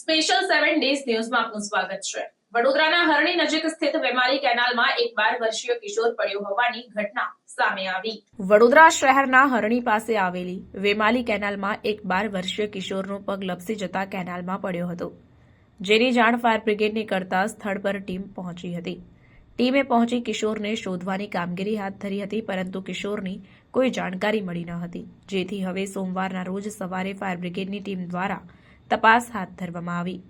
Special seven days ન્યૂઝમાં આપનું સ્વાગત છે. વડોદરાના હરણી નજીક સ્થિત વેમારી કેનાલમાં એક બાર વર્ષીય કિશોર પડ્યો હોવાની ઘટના વડોદરા શહેરના હરણી પાસે આવેલી વેમાલી કેનાલમાં એક બાર વર્ષીય કિશોરનો પગ લપસી જતા કેનાલમાં પડ્યો હતો. જેની જાણ ફાયર બ્રિગેડને કરતા સ્થળ પર ટીમ પહોંચી હતી. ટીમે પહોંચી કિશોરને શોધવાની કામગીરી હાથ ધરી હતી, પરંતુ કિશોરની કોઈ જાણકારી મળી ન હતી. જેથી હવે સોમવારના રોજ સવારે ફાયર બ્રિગેડની ટીમ દ્વારા તપાસ હાથ ધરવામાં આવી.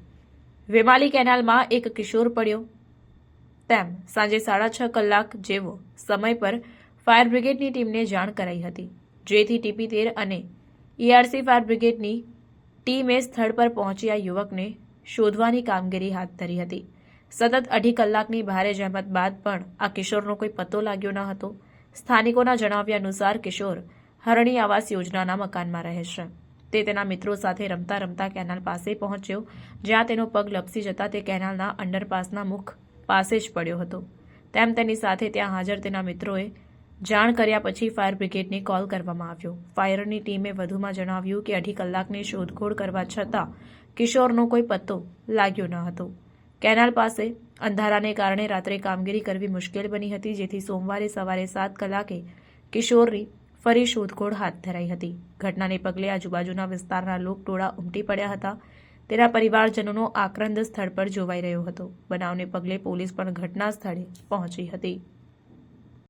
વેમાલી કેનાલમાં એક કિશોર પડ્યો. તેમ સાંજે સાડા છ કલાક જેવો સમય પર ફાયર બ્રિગેડની ટીમને જાણ કરાઈ હતી. જેથી ટીપી તેર અને ઈઆરસી ફાયર બ્રિગેડની ટીમે સ્થળ પર પહોંચી આ યુવકને શોધવાની કામગીરી હાથ ધરી હતી. સતત અઢી કલાકની ભારે જહેમત બાદ પણ આ કિશોરનો કોઈ પત્તો લાગ્યો ન હતો. સ્થાનિકોના જણાવ્યા અનુસાર કિશોર હરણી આવાસ યોજનાના મકાનમાં રહે છે. તે તેના મિત્રો સાથે રમતા રમતા કેનાલ પાસે પહોંચ્યો, જ્યાં તેનો પગ લપસી જતા તે કેનાલના અંડરપાસના મુખ પાસે જ પડ્યો હતો. તેમ તેની સાથે ત્યાં હાજર તેના મિત્રોએ જાણ કર્યા પછી ફાયર બ્રિગેડને કોલ કરવામાં આવ્યો. ફાયરની ટીમે વધુમાં જણાવ્યું કે અઢી કલાકની શોધખોળ કરવા છતાં કિશોરનો કોઈ પત્તો લાગ્યો ન હતો. કેનાલ પાસે અંધારાને કારણે રાત્રે કામગીરી કરવી મુશ્કેલ બની હતી, જેથી સોમવારે સવારે સાત કલાકે કિશોરની ફરી શોધખોળ હાથ ધરાઈ હતી. ઘટનાને પગલે આજુબાજુના વિસ્તારના લોકટોળા ઉમટી પડ્યા હતા. તેના પરિવારજનોનો આક્રંદ સ્થળ પર જોવાઈ રહ્યો હતો. બનાવને પગલે પોલીસ પણ ઘટના સ્થળે પહોંચી હતી.